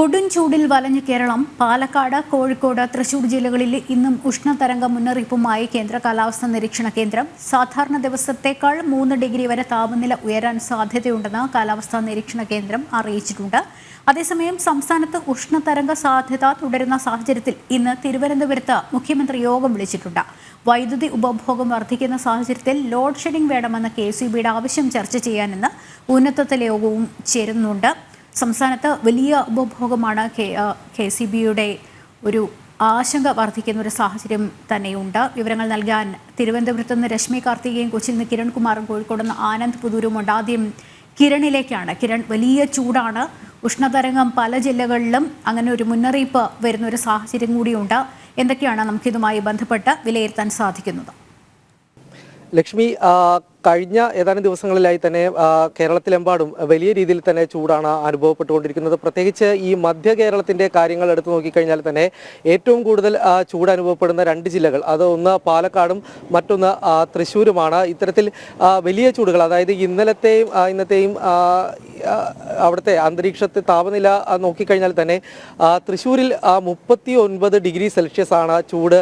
കൊടും ചൂടിൽ വലഞ്ഞ കേരളം. പാലക്കാട് കോഴിക്കോട് തൃശൂർ ജില്ലകളിൽ ഇന്നും ഉഷ്ണതരംഗ മുന്നറിയിപ്പുമായി കേന്ദ്ര കാലാവസ്ഥാ നിരീക്ഷണ കേന്ദ്രം. സാധാരണ ദിവസത്തേക്കാൾ മൂന്ന് ഡിഗ്രി വരെ താപനില ഉയരാൻ സാധ്യതയുണ്ടെന്ന് കാലാവസ്ഥാ നിരീക്ഷണ കേന്ദ്രം അറിയിച്ചിട്ടുണ്ട്. അതേസമയം സംസ്ഥാനത്ത് ഉഷ്ണതരംഗ സാധ്യത തുടരുന്ന സാഹചര്യത്തിൽ ഇന്ന് തിരുവനന്തപുരത്ത് മുഖ്യമന്ത്രി യോഗം വിളിച്ചിട്ടുണ്ട്. വൈദ്യുതി ഉപഭോഗം വർദ്ധിക്കുന്ന സാഹചര്യത്തിൽ ലോഡ് ഷെഡിംഗ് വേണമെന്ന കെ സി ബിയുടെ ആവശ്യം ചർച്ച ചെയ്യാനെന്ന് ഉന്നതതല യോഗവും ചേരുന്നുണ്ട്. സംസ്ഥാനത്ത് വലിയ ഉപഭോഗമാണ് കെ കെ സി ബിയുടെ ഒരു ആശങ്ക വർദ്ധിക്കുന്ന ഒരു സാഹചര്യം തന്നെയുണ്ട്. വിവരങ്ങൾ നൽകാൻ തിരുവനന്തപുരത്ത് നിന്ന് രശ്മി കാർത്തികയും കൊച്ചിയിൽ നിന്ന് കിരൺകുമാറും കോഴിക്കോട് നിന്ന് ആനന്ദ് പുതൂരുമുണ്ട് ആദ്യം കിരണിലേക്കാണ്. കിരൺ വലിയ ചൂടാണ്. ഉഷ്ണതരംഗം പല ജില്ലകളിലും അങ്ങനെ ഒരു മുന്നറിയിപ്പ് വരുന്ന ഒരു സാഹചര്യം കൂടിയുണ്ട്. എന്തൊക്കെയാണ് നമുക്കിതുമായി ബന്ധപ്പെട്ട് വിലയിരുത്താൻ സാധിക്കുന്നത്? ലക്ഷ്മി കഴിഞ്ഞ ഏതാനും ദിവസങ്ങളിലായി തന്നെ കേരളത്തിലെമ്പാടും വലിയ രീതിയിൽ തന്നെ ചൂടാണ് അനുഭവപ്പെട്ടുകൊണ്ടിരിക്കുന്നത്. പ്രത്യേകിച്ച് ഈ മധ്യ കേരളത്തിന്റെ കാര്യങ്ങൾ എടുത്തു നോക്കിക്കഴിഞ്ഞാൽ തന്നെ ഏറ്റവും കൂടുതൽ ചൂട് അനുഭവപ്പെടുന്ന രണ്ട് ജില്ലകൾ അത് ഒന്ന് പാലക്കാടും മറ്റൊന്ന് തൃശ്ശൂരുമാണ്. ഇത്തരത്തിൽ വലിയ ചൂടുകൾ അതായത് ഇന്നലത്തെയും ഇന്നത്തെയും അവിടുത്തെ അന്തരീക്ഷത്തെ താപനില നോക്കിക്കഴിഞ്ഞാൽ തന്നെ തൃശ്ശൂരിൽ മുപ്പത്തി ഒൻപത് ഡിഗ്രി സെൽഷ്യസ് ആണ് ചൂട്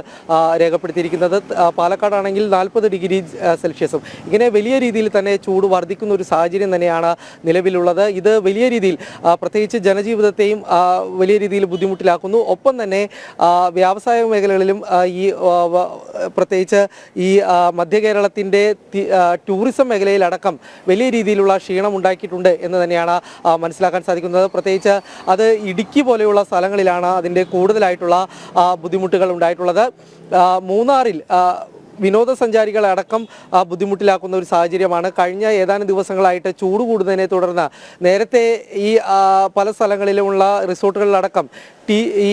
രേഖപ്പെടുത്തിയിരിക്കുന്നത്. പാലക്കാടാണെങ്കിൽ നാൽപ്പത് ഡിഗ്രി സെൽഷ്യസും. ഇങ്ങനെ വലിയ രീതിയിൽ തന്നെ ചൂട് വർദ്ധിക്കുന്ന ഒരു സാഹചര്യം തന്നെയാണ് നിലവിലുള്ളത്. ഇത് വലിയ രീതിയിൽ പ്രത്യേകിച്ച് ജനജീവിതത്തെയും വലിയ രീതിയിൽ ബുദ്ധിമുട്ടിലാക്കുന്നു. ഒപ്പം തന്നെ വ്യാവസായിക വ്യാവസായ മേഖലകളിലും ഈ പ്രത്യേകിച്ച് ഈ മധ്യ കേരളത്തിന്റെ ടൂറിസം മേഖലയിലടക്കം വലിയ രീതിയിലുള്ള ക്ഷീണം ഉണ്ടാക്കിയിട്ടുണ്ട് എന്ന് തന്നെയാണ് മനസ്സിലാക്കാൻ സാധിക്കുന്നത്. പ്രത്യേകിച്ച് അത് ഇടുക്കി പോലെയുള്ള സ്ഥലങ്ങളിലാണ് അതിന്റെ കൂടുതലായിട്ടുള്ള ബുദ്ധിമുട്ടുകൾ ഉണ്ടായിട്ടുള്ളത്. മൂന്നാറിൽ വിനോദസഞ്ചാരികളെ അടക്കം ബുദ്ധിമുട്ടിലാക്കുന്ന ഒരു സാഹചര്യമാണ്. കഴിഞ്ഞ ഏതാനും ദിവസങ്ങളായിട്ട് ചൂട് കൂടുന്നതിനെ തുടർന്ന് നേരത്തെ ഈ പല സ്ഥലങ്ങളിലുമുള്ള റിസോർട്ടുകളിലടക്കം ടി ഈ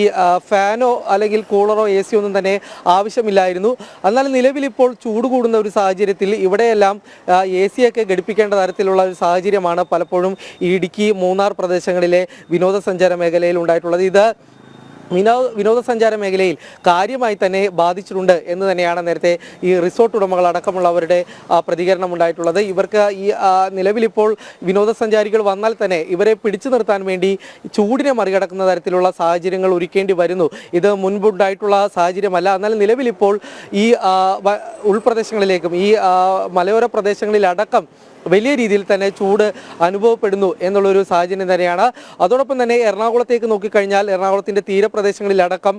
ഫാനോ അല്ലെങ്കിൽ കൂളറോ എ സി ഒന്നും തന്നെ ആവശ്യമില്ലായിരുന്നു. എന്നാൽ നിലവിലിപ്പോൾ ചൂട് കൂടുന്ന ഒരു സാഹചര്യത്തിൽ ഇവിടെയെല്ലാം എ സിയൊക്കെ ഘടിപ്പിക്കേണ്ട തരത്തിലുള്ള ഒരു സാഹചര്യമാണ് പലപ്പോഴും ഇടുക്കി മൂന്നാർ പ്രദേശങ്ങളിലെ വിനോദസഞ്ചാര മേഖലയിൽ ഉണ്ടായിട്ടുള്ളത്. ഇത് വിനോദ വിനോദസഞ്ചാര മേഖലയിൽ കാര്യമായി തന്നെ ബാധിച്ചിട്ടുണ്ട് എന്ന് തന്നെയാണ് നേരത്തെ ഈ റിസോർട്ട് ഉടമകൾ അടക്കമുള്ളവരുടെ പ്രതികരണം ഉണ്ടായിട്ടുള്ളത്. ഇവർക്ക് ഈ നിലവിലിപ്പോൾ വിനോദസഞ്ചാരികൾ വന്നാൽ തന്നെ ഇവരെ പിടിച്ചു നിർത്താൻ വേണ്ടി ചൂടിനെ മറികടക്കുന്ന തരത്തിലുള്ള സാഹചര്യങ്ങൾ ഒരുക്കേണ്ടി വരുന്നു. ഇത് മുൻപുണ്ടായിട്ടുള്ള സാഹചര്യമല്ല. എന്നാൽ നിലവിലിപ്പോൾ ഈ ഉൾപ്രദേശങ്ങളിലേക്കും ഈ മലയോര പ്രദേശങ്ങളിലടക്കം വലിയ രീതിയിൽ തന്നെ ചൂട് അനുഭവപ്പെടുന്നു എന്നുള്ളൊരു സാഹചര്യം തന്നെയാണ്. അതോടൊപ്പം തന്നെ എറണാകുളത്തേക്ക് നോക്കിക്കഴിഞ്ഞാൽ എറണാകുളത്തിന്റെ തീരപ്രദേശങ്ങളിലടക്കം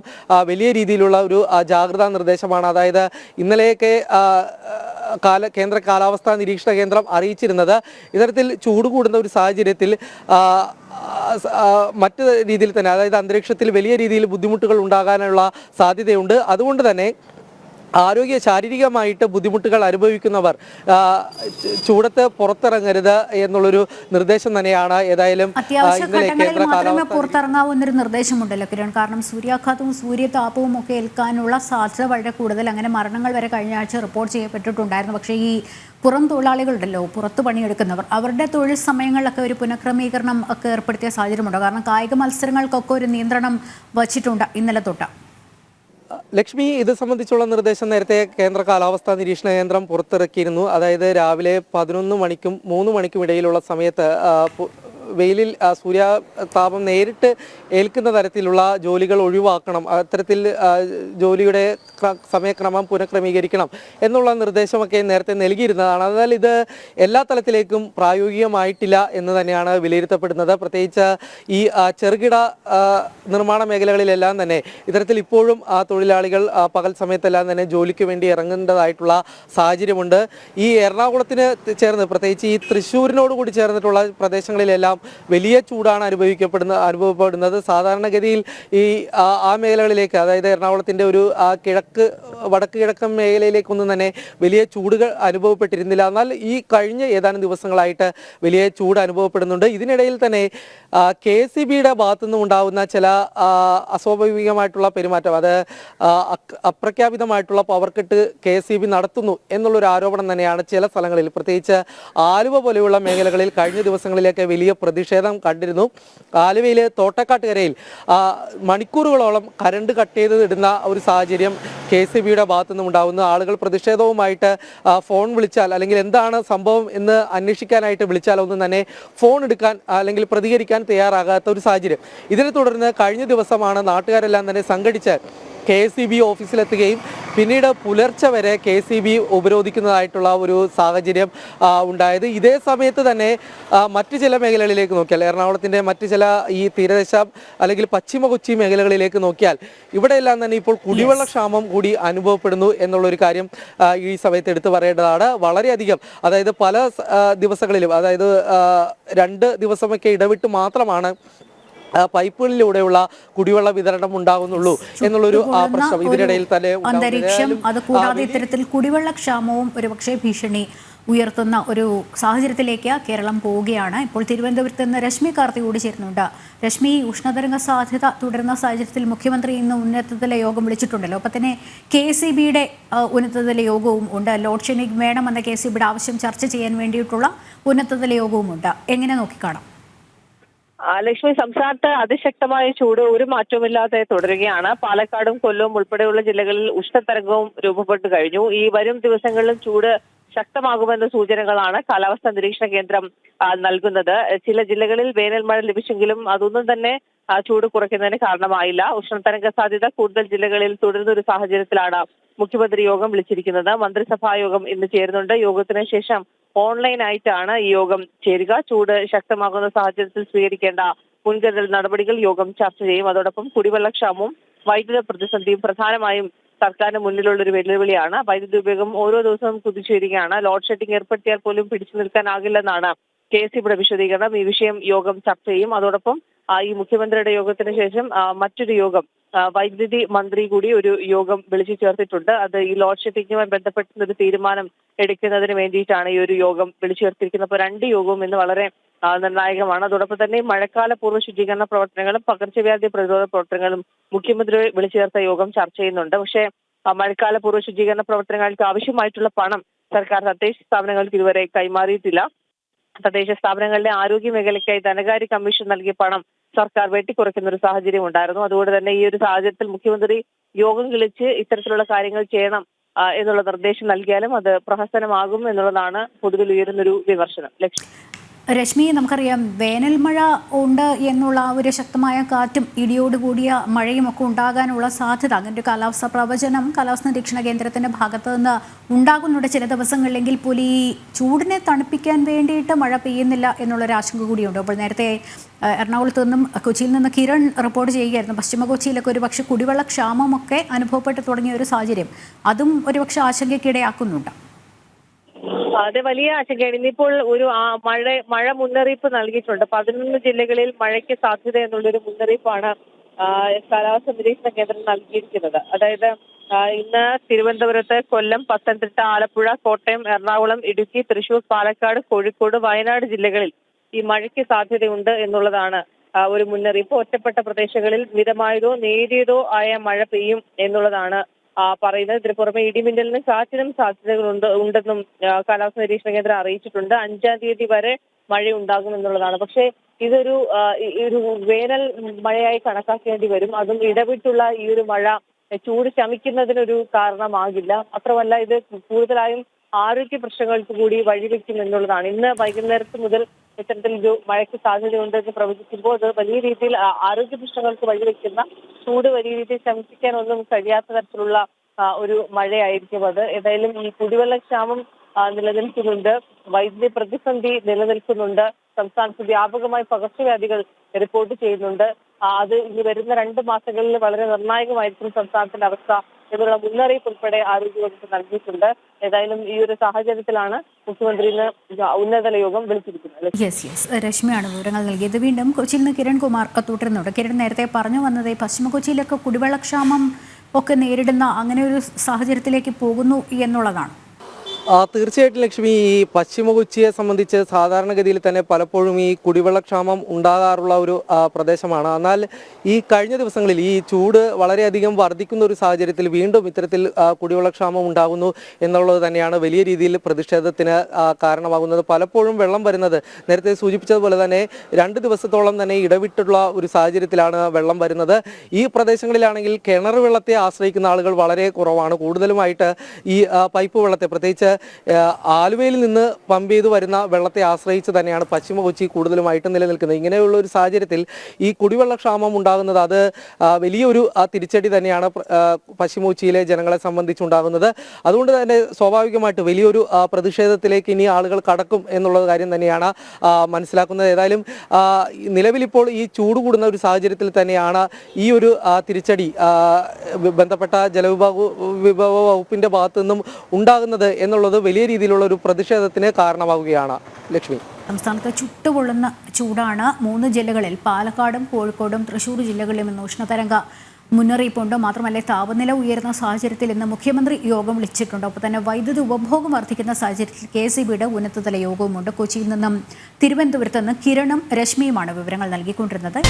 വലിയ രീതിയിലുള്ള ഒരു ജാഗ്രതാ നിർദ്ദേശമാണ്. അതായത് ഇന്നലെയൊക്കെ കാല കേന്ദ്ര കാലാവസ്ഥാ നിരീക്ഷണ കേന്ദ്രം അറിയിച്ചിരുന്നത് ഇത്തരത്തിൽ ചൂട് കൂടുന്ന ഒരു സാഹചര്യത്തിൽ മറ്റ് രീതിയിൽ തന്നെ അതായത് അന്തരീക്ഷത്തിൽ വലിയ രീതിയിൽ ബുദ്ധിമുട്ടുകൾ ഉണ്ടാകാനുള്ള സാധ്യതയുണ്ട്. അതുകൊണ്ട് തന്നെ ആരോഗ്യ ശാരീരികമായിട്ട് ബുദ്ധിമുട്ടുകൾ അനുഭവിക്കുന്നവർ ചൂടത്ത് പുറത്തിറങ്ങരുത് എന്നുള്ളൊരു നിർദ്ദേശം തന്നെയാണ് ഏതായാലും കാലാവസ്ഥ നിർദ്ദേശമുണ്ടല്ലോ കിരൺ. കാരണം സൂര്യാഘാതവും സൂര്യതാപവും ഒക്കെ ഏൽക്കാനുള്ള സാധ്യത വളരെ കൂടുതൽ. അങ്ങനെ മരണങ്ങൾ വരെ കഴിഞ്ഞ ആഴ്ച റിപ്പോർട്ട് ചെയ്യപ്പെട്ടിട്ടുണ്ടായിരുന്നു. പക്ഷേ ഈ പുറം തൊഴിലാളികളുണ്ടല്ലോ പുറത്ത് പണിയെടുക്കുന്നവർ അവരുടെ തൊഴിൽ സമയങ്ങളിലൊക്കെ ഒരു പുനഃക്രമീകരണം ഒക്കെ ഏർപ്പെടുത്തിയ സാഹചര്യമുണ്ടോ. കാരണം കായിക മത്സരങ്ങൾക്കൊക്കെ ഒരു നിയന്ത്രണം വച്ചിട്ടുണ്ട് ഇന്നലെ തൊട്ട്. ലക്ഷ്മി ഇത് സംബന്ധിച്ചുള്ള നിർദ്ദേശം നേരത്തെ കേന്ദ്ര കാലാവസ്ഥാ നിരീക്ഷണ കേന്ദ്രം പുറത്തിറക്കിയിരുന്നു. അതായത് രാവിലെ പതിനൊന്ന് മണിക്കും മൂന്ന് മണിക്കും ഇടയിലുള്ള സമയത്ത് വെയിലിൽ സൂര്യ താപം നേരിട്ട് ഏൽക്കുന്ന തരത്തിലുള്ള ജോലികൾ ഒഴിവാക്കണം. അത്തരത്തിൽ ജോലിയുടെ സമയക്രമം പുനഃക്രമീകരിക്കണം എന്നുള്ള നിർദ്ദേശമൊക്കെ നേരത്തെ നൽകിയിരുന്നതാണ്. എന്നാൽ ഇത് എല്ലാ തലത്തിലേക്കും പ്രായോഗികമായിട്ടില്ല എന്ന് തന്നെയാണ് വിലയിരുത്തപ്പെടുന്നത്. പ്രത്യേകിച്ച് ഈ ചെറുകിട നിർമ്മാണ മേഖലകളിലെല്ലാം തന്നെ ഇത്തരത്തിൽ ഇപ്പോഴും ആ തൊഴിലാളികൾ പകൽ സമയത്തെല്ലാം തന്നെ ജോലിക്ക് വേണ്ടി ഇറങ്ങേണ്ടതായിട്ടുള്ള സാഹചര്യമുണ്ട്. ഈ എറണാകുളത്തിന് ചേർന്ന് പ്രത്യേകിച്ച് ഈ തൃശ്ശൂരിനോട് കൂടി ചേർന്നിട്ടുള്ള പ്രദേശങ്ങളിലെല്ലാം വലിയ ചൂടാണ് അനുഭവിക്കപ്പെടുന്ന അനുഭവപ്പെടുന്നത്. സാധാരണഗതിയിൽ ഈ ആ, മേഖലകളിലേക്ക് അതായത് എറണാകുളത്തിന്റെ ഒരു ആ കിഴക്ക് വടക്ക് കിഴക്കൻ മേഖലയിലേക്കൊന്നും തന്നെ വലിയ ചൂടുകൾ അനുഭവപ്പെട്ടിരുന്നില്ല. എന്നാൽ ഈ കഴിഞ്ഞ ഏതാനും ദിവസങ്ങളായിട്ട് വലിയ ചൂട് അനുഭവപ്പെടുന്നുണ്ട്. ഇതിനിടയിൽ തന്നെ കെ സി ബിയുടെ ഭാഗത്തുനിന്ന് ഉണ്ടാകുന്ന ചില അസ്വാഭാവികമായിട്ടുള്ള പെരുമാറ്റം അത് അപ്രഖ്യാപിതമായിട്ടുള്ള power cut K C B നടത്തുന്നു എന്നുള്ളൊരു ആരോപണം തന്നെയാണ് ചില സ്ഥലങ്ങളിൽ പ്രത്യേകിച്ച് ആലുവ പോലെയുള്ള മേഖലകളിൽ കഴിഞ്ഞ ദിവസങ്ങളിലൊക്കെ വലിയ പ്രതിഷേധം കണ്ടിരുന്നു. ആലുവയിലെ തോട്ടക്കാട്ടുകരയിൽ മണിക്കൂറുകളോളം കരണ്ട് കട്ട് ചെയ്ത് ഇടുന്ന ഒരു സാഹചര്യം കെ സി ബിയുടെ ഭാഗത്തു നിന്നും ഉണ്ടാകുന്നു ആളുകൾ പ്രതിഷേധവുമായിട്ട് ഫോൺ വിളിച്ചാൽ അല്ലെങ്കിൽ എന്താണ് സംഭവം എന്ന് അന്വേഷിക്കാനായിട്ട് വിളിച്ചാൽ ഒന്നും തന്നെ ഫോൺ എടുക്കാൻ അല്ലെങ്കിൽ പ്രതികരിക്കാൻ തയ്യാറാകാത്ത ഒരു സാഹചര്യം. ഇതിനെ തുടർന്ന് കഴിഞ്ഞ ദിവസമാണ് നാട്ടുകാരെല്ലാം തന്നെ സംഘടിച്ച് കെ എസ് സി ബി ഓഫീസിലെത്തുകയും പിന്നീട് പുലർച്ചെ വരെ കെ സി ബി ഉപരോധിക്കുന്നതായിട്ടുള്ള ഒരു സാഹചര്യം ഉണ്ടായത്. ഇതേ സമയത്ത് തന്നെ മറ്റു ചില മേഖലകളിലേക്ക് നോക്കിയാൽ എറണാകുളത്തിന്റെ മറ്റു ചില ഈ തീരദേശ അല്ലെങ്കിൽ പശ്ചിമ കൊച്ചി മേഖലകളിലേക്ക് നോക്കിയാൽ ഇവിടെയെല്ലാം തന്നെ ഇപ്പോൾ കുടിവെള്ള ക്ഷാമം കൂടി അനുഭവപ്പെടുന്നു എന്നുള്ളൊരു കാര്യം ഈ സമയത്ത് എടുത്തു പറയേണ്ടതാണ്. വളരെയധികം അതായത് പല ദിവസങ്ങളിലും അതായത് രണ്ട് ദിവസമൊക്കെ ഇടവിട്ട് മാത്രമാണ് പൈപ്പുകളിലൂടെയുള്ള കുടിവെള്ള വിതരണം ഉണ്ടാകുന്നുള്ളൂ എന്നുള്ളൊരു പ്രശ്നം ഇതിനിടയിൽ തന്നെ. അന്തരീക്ഷം അത് കൂടാതെ ഇത്തരത്തിൽ കുടിവെള്ള ക്ഷാമവും ഒരുപക്ഷെ ഭീഷണി ഉയർത്തുന്ന ഒരു സാഹചര്യത്തിലേക്ക് കേരളം പോവുകയാണ്. ഇപ്പോൾ തിരുവനന്തപുരത്ത് നിന്ന് രശ്മി കാർത്തി കൂടി ചേരുന്നുണ്ട്. രശ്മി ഉഷ്ണതരംഗ സാധ്യത തുടരുന്ന സാഹചര്യത്തിൽ മുഖ്യമന്ത്രി ഇന്ന് ഉന്നതതല യോഗം വിളിച്ചിട്ടുണ്ടല്ലോ. അപ്പം തന്നെ കെ സി ബിയുടെ ഉന്നതതല യോഗവും ഉണ്ട്. ലോഡ് ഷെഡിംഗ് വേണമെന്ന കെ സി ബിയുടെ ആവശ്യം ചർച്ച ചെയ്യാൻ വേണ്ടിയിട്ടുള്ള ഉന്നതതല യോഗവും ഉണ്ട് എങ്ങനെ നോക്കിക്കാണാം? ലക്ഷ്മി സംസ്ഥാനത്ത് അതിശക്തമായ ചൂട് ഒരു മാറ്റവുമില്ലാതെ തുടരുകയാണ്. പാലക്കാടും കൊല്ലവും ഉൾപ്പെടെയുള്ള ജില്ലകളിൽ ഉഷ്ണതരംഗവും രൂപപ്പെട്ടു കഴിഞ്ഞു. ഈ വരും ദിവസങ്ങളിലും ചൂട് ശക്തമാകുമെന്ന സൂചനകളാണ് കാലാവസ്ഥാ നിരീക്ഷണ കേന്ദ്രം നൽകുന്നത്. ചില ജില്ലകളിൽ വേനൽ മഴ ലഭിച്ചെങ്കിലും അതൊന്നും തന്നെ ചൂട് കുറയ്ക്കുന്നതിന് കാരണമായില്ല. ഉഷ്ണതരംഗ സാധ്യത കൂടുതൽ ജില്ലകളിൽ തുടരുന്ന ഒരു സാഹചര്യത്തിലാണ് മുഖ്യമന്ത്രി യോഗം വിളിച്ചിരിക്കുന്നത്. മന്ത്രിസഭാ യോഗം ഇന്ന് ചേരുന്നുണ്ട്. യോഗത്തിന് ശേഷം ഓൺലൈൻ ആയിട്ടാണ് ഈ യോഗം ചേരുക. ചൂട് ശക്തമാകുന്ന സാഹചര്യത്തിൽ സ്വീകരിക്കേണ്ട മുൻകരുതൽ നടപടികൾ യോഗം ചർച്ച ചെയ്യും. അതോടൊപ്പം കുടിവെള്ളക്ഷാമവും വൈദ്യുത പ്രതിസന്ധിയും പ്രധാനമായും സർക്കാരിന് മുന്നിലുള്ള ഒരു വെല്ലുവിളിയാണ്. വൈദ്യുതി ഉപയോഗം ഓരോ ദിവസവും കുതിച്ചുവരികയാണ് ലോഡ് ഷെഡിംഗ് ഏർപ്പെടുത്തിയാൽ പോലും പിടിച്ചു നിൽക്കാനാകില്ലെന്നാണ് കെ എസ് സിയുടെ വിശദീകരണം. ഈ വിഷയം യോഗം ചർച്ച ചെയ്യും. അതോടൊപ്പം ഈ മുഖ്യമന്ത്രിയുടെ യോഗത്തിന് ശേഷം മറ്റൊരു യോഗം വൈദ്യുതി മന്ത്രി കൂടി ഒരു യോഗം വിളിച്ചു ചേർത്തിട്ടുണ്ട്. അത് ഈ ലോഡ് ഷെഡിങ്ങുമായി ബന്ധപ്പെട്ട ഒരു തീരുമാനം എടുക്കുന്നതിന് വേണ്ടിയിട്ടാണ് ഈ ഒരു യോഗം വിളിച്ചു ചേർത്തിരിക്കുന്നത്. അപ്പോൾ രണ്ട് യോഗവും ഇന്ന് വളരെ നിർണായകമാണ്. അതോടൊപ്പം തന്നെ മഴക്കാല പൂർവ ശുചീകരണ പ്രവർത്തനങ്ങളും പകർച്ചവ്യാധി പ്രതിരോധ പ്രവർത്തനങ്ങളും മുഖ്യമന്ത്രി വിളിച്ചു ചേർത്ത യോഗം ചർച്ച ചെയ്യുന്നുണ്ട്. പക്ഷേ മഴക്കാല പൂർവ ശുചീകരണ പ്രവർത്തനങ്ങൾക്ക് ആവശ്യമായിട്ടുള്ള പണം സർക്കാർ തദ്ദേശ സ്ഥാപനങ്ങൾക്ക് ഇതുവരെ കൈമാറിയിട്ടില്ല. തദ്ദേശ സ്ഥാപനങ്ങളിലെ ആരോഗ്യ മേഖലയ്ക്കായി ധനകാര്യ കമ്മീഷൻ നൽകിയ പണം സർക്കാർ വെട്ടിക്കുറയ്ക്കുന്ന ഒരു സാഹചര്യം ഉണ്ടായിരുന്നു. അതുകൊണ്ട് തന്നെ ഈ ഒരു സാഹചര്യത്തിൽ മുഖ്യമന്ത്രി യോഗം വിളിച്ച് ഇത്തരത്തിലുള്ള കാര്യങ്ങൾ ചെയ്യണം എന്നുള്ള നിർദ്ദേശം നൽകിയാലും അത് പ്രഹസനമാകും എന്നുള്ളതാണ് പൊതുവിൽ ഉയരുന്നൊരു വിമർശനം. ലക്ഷ്യം രശ്മി നമുക്കറിയാം വേനൽ മഴ ഉണ്ട് എന്നുള്ള ഒരു ശക്തമായ കാറ്റും ഇടിയോട് കൂടിയ മഴയും ഒക്കെ ഉണ്ടാകാനുള്ള സാധ്യത. അങ്ങനെ ഒരു കാലാവസ്ഥ പ്രവചനം കാലാവസ്ഥാ നിരീക്ഷണ കേന്ദ്രത്തിന്റെ ഭാഗത്ത് നിന്ന് ഉണ്ടാകുന്നുണ്ട് ചില ദിവസങ്ങളിലെങ്കിൽ പോലും ചൂടിനെ തണുപ്പിക്കാൻ വേണ്ടിയിട്ട് മഴ പെയ്യുന്നില്ല എന്നുള്ളൊരു ആശങ്ക കൂടിയുണ്ട്. അപ്പോൾ നേരത്തെ എറണാകുളത്തു നിന്നും കൊച്ചിയിൽ നിന്ന് കിരൺ റിപ്പോർട്ട് ചെയ്യുകയായിരുന്നു. പശ്ചിമ കൊച്ചിയിലൊക്കെ ഒരു പക്ഷേ കുടിവെള്ള ക്ഷാമമൊക്കെ അനുഭവപ്പെട്ട് തുടങ്ങിയ ഒരു സാഹചര്യം. അതും ഒരുപക്ഷെ ആശങ്കയ്ക്കിടയാക്കുന്നുണ്ട്. അതെ വലിയ ആശങ്കയാണ്. ഇന്നിപ്പോൾ ഒരു മഴ മഴ മുന്നറിയിപ്പ് നൽകിയിട്ടുണ്ട്. പതിനൊന്ന് ജില്ലകളിൽ മഴയ്ക്ക് സാധ്യത എന്നുള്ളൊരു മുന്നറിയിപ്പാണ് കാലാവസ്ഥ നിരീക്ഷണ കേന്ദ്രം നൽകിയിരിക്കുന്നത്. അതായത് ഇന്ന് തിരുവനന്തപുരത്ത് കൊല്ലം പത്തനംതിട്ട ആലപ്പുഴ കോട്ടയം എറണാകുളം ഇടുക്കി തൃശൂർ പാലക്കാട് കോഴിക്കോട് വയനാട് ജില്ലകളിൽ ഈ മഴയ്ക്ക് സാധ്യതയുണ്ട് എന്നുള്ളതാണ് ഒരു മുന്നറിയിപ്പ്. ഒറ്റപ്പെട്ട പ്രദേശങ്ങളിൽ മിതമായതോ നേരിയതോ ആയ മഴ പെയ്യും എന്നുള്ളതാണ് പറയുന്നത്. ഇതിന് പുറമെ ഇടിമിന്നലിനും കാറ്റിനും സാധ്യതകളുണ്ട് ഉണ്ടെന്നും കാലാവസ്ഥ നിരീക്ഷണ കേന്ദ്രം അറിയിച്ചിട്ടുണ്ട്. അഞ്ചാം തീയതി വരെ മഴ ഉണ്ടാകും എന്നുള്ളതാണ്. പക്ഷേ ഇതൊരു ഒരു വേനൽ മഴയായി കണക്കാക്കേണ്ടി വരും. അതും ഇടവിട്ടുള്ള ഈ ഒരു മഴ ചൂട് ശമിക്കുന്നതിനൊരു കാരണമാകില്ല. മാത്രമല്ല ഇത് കൂടുതലായും ആരോഗ്യ പ്രശ്നങ്ങൾക്ക് കൂടി വഴിവെക്കും എന്നുള്ളതാണ്. ഇന്ന് വൈകുന്നേരത്ത് മുതൽ ഇത്തരത്തിൽ ഒരു മഴയ്ക്ക് സാധ്യതയുണ്ട് എന്ന് പ്രവചിക്കുമ്പോൾ അത് വലിയ രീതിയിൽ ആരോഗ്യ പ്രശ്നങ്ങൾക്ക് വഴിവെക്കുന്ന ചൂട് വലിയ രീതിയിൽ ശമിപ്പിക്കാനൊന്നും കഴിയാത്ത തരത്തിലുള്ള ഒരു മഴയായിരിക്കും അത്. ഏതായാലും ഈ കുടിവെള്ളക്ഷാമം നിലനിൽക്കുന്നുണ്ട്. വൈദ്യുതി പ്രതിസന്ധി നിലനിൽക്കുന്നുണ്ട്. സംസ്ഥാനത്ത് വ്യാപകമായി പകർച്ചവ്യാധികൾ റിപ്പോർട്ട് ചെയ്യുന്നുണ്ട്. അത് ഇനി വരുന്ന രണ്ട് മാസങ്ങളിൽ വളരെ നിർണായകമായിരിക്കും സംസ്ഥാനത്തിന്റെ അവസ്ഥ എന്നുള്ള മുന്നറിയിപ്പ് ഉൾപ്പെടെ ആരോഗ്യവകുപ്പ് നൽകിയിട്ടുണ്ട്. ഏതായാലും ഈ ഒരു സാഹചര്യത്തിലാണ് മുഖ്യമന്ത്രി ഉന്നതതല യോഗം വിളിച്ചിരിക്കുന്നത് യെസ് യെസ് രശ്മിയാണ് വിവരങ്ങൾ നൽകിയത്. വീണ്ടും കൊച്ചിയിൽ നിന്ന് കിരൺ കുമാർ തുടരുന്നുണ്ട് കിരൺ നേരത്തെ പറഞ്ഞു വന്നത് പശ്ചിമ കൊച്ചിയിലൊക്കെ കുടിവെള്ളക്ഷാമം ഒക്കെ നേരിടുന്ന അങ്ങനെ ഒരു സാഹചര്യത്തിലേക്ക് പോകുന്നു എന്നുള്ളതാണ്. തീർച്ചയായിട്ടും ലക്ഷ്മി ഈ പശ്ചിമ കൊച്ചിയെ സംബന്ധിച്ച് സാധാരണഗതിയിൽ തന്നെ പലപ്പോഴും ഈ കുടിവെള്ളക്ഷാമം ഉണ്ടാകാറുള്ള ഒരു പ്രദേശമാണ്. എന്നാൽ ഈ കഴിഞ്ഞ ദിവസങ്ങളിൽ ഈ ചൂട് വളരെയധികം വർദ്ധിക്കുന്ന ഒരു സാഹചര്യത്തിൽ വീണ്ടും ഇത്തരത്തിൽ കുടിവെള്ളക്ഷാമം ഉണ്ടാകുന്നു എന്നുള്ളത് തന്നെയാണ് വലിയ രീതിയിൽ പ്രതിഷേധത്തിന് കാരണമാകുന്നത്. പലപ്പോഴും വെള്ളം വരുന്നത് നേരത്തെ സൂചിപ്പിച്ചതുപോലെ തന്നെ രണ്ട് ദിവസത്തോളം തന്നെ ഇടവിട്ടുള്ള ഒരു സാഹചര്യത്തിലാണ് വെള്ളം വരുന്നത്. ഈ പ്രദേശങ്ങളിലാണെങ്കിൽ കിണർ വെള്ളത്തെ ആശ്രയിക്കുന്ന ആളുകൾ വളരെ കുറവാണ്. കൂടുതലുമായിട്ട് ഈ പൈപ്പ് വെള്ളത്തെ പ്രത്യേകിച്ച് ആലുവയിൽ നിന്ന് പമ്പ് ചെയ്ത് വരുന്ന വെള്ളത്തെ ആശ്രയിച്ച് തന്നെയാണ് പശ്ചിമ കൊച്ചി കൂടുതലുമായിട്ട് നിലനിൽക്കുന്നത്. ഇങ്ങനെയുള്ള ഒരു സാഹചര്യത്തിൽ ഈ കുടിവെള്ള ക്ഷാമം ഉണ്ടാകുന്നത് അത് വലിയൊരു തിരിച്ചടി തന്നെയാണ് പശ്ചിമ കൊച്ചിയിലെ ജനങ്ങളെ സംബന്ധിച്ചുണ്ടാകുന്നത്. അതുകൊണ്ട് തന്നെ സ്വാഭാവികമായിട്ട് വലിയൊരു പ്രതിഷേധത്തിലേക്ക് ഇനി ആളുകൾ കടക്കും എന്നുള്ള കാര്യം തന്നെയാണ് മനസ്സിലാക്കുന്നത്. ഏതായാലും നിലവിലിപ്പോൾ ഈ ചൂട് കൂടുന്ന ഒരു സാഹചര്യത്തിൽ തന്നെയാണ് ഈ ഒരു തിരിച്ചടി ബന്ധപ്പെട്ട ജലവിഭാഗ വിഭവ വകുപ്പിന്റെ ഭാഗത്തു നിന്നും ഉണ്ടാകുന്നത് എന്നുള്ളത് വലിയ രീതിയിലുള്ള ഒരു പ്രതിഷേധത്തിന് കാരണമാവുകയാണ് ലക്ഷ്മി. സംസ്ഥാനത്ത് ചുട്ടുപൊള്ളുന്ന ചൂടാണ് മൂന്ന് ജില്ലകളിൽ പാലക്കാടും കോഴിക്കോടും തൃശൂർ ജില്ലകളിലും ഇന്ന് ഉഷ്ണതരംഗ മുന്നറിയിപ്പുണ്ട്. മാത്രമല്ല താപനില ഉയരുന്ന സാഹചര്യത്തിൽ ഇന്ന് മുഖ്യമന്ത്രി യോഗം വിളിച്ചിട്ടുണ്ട്. ഒപ്പം തന്നെ വൈദ്യുതി ഉപഭോഗം വർദ്ധിക്കുന്ന സാഹചര്യത്തിൽ കെ സി ബിയുടെ ഉന്നതതല യോഗവുമുണ്ട് കൊച്ചിയിൽ നിന്നും. തിരുവനന്തപുരത്ത് നിന്ന് കിരണും രശ്മിയുമാണ് വിവരങ്ങൾ നൽകിക്കൊണ്ടിരുന്നത്.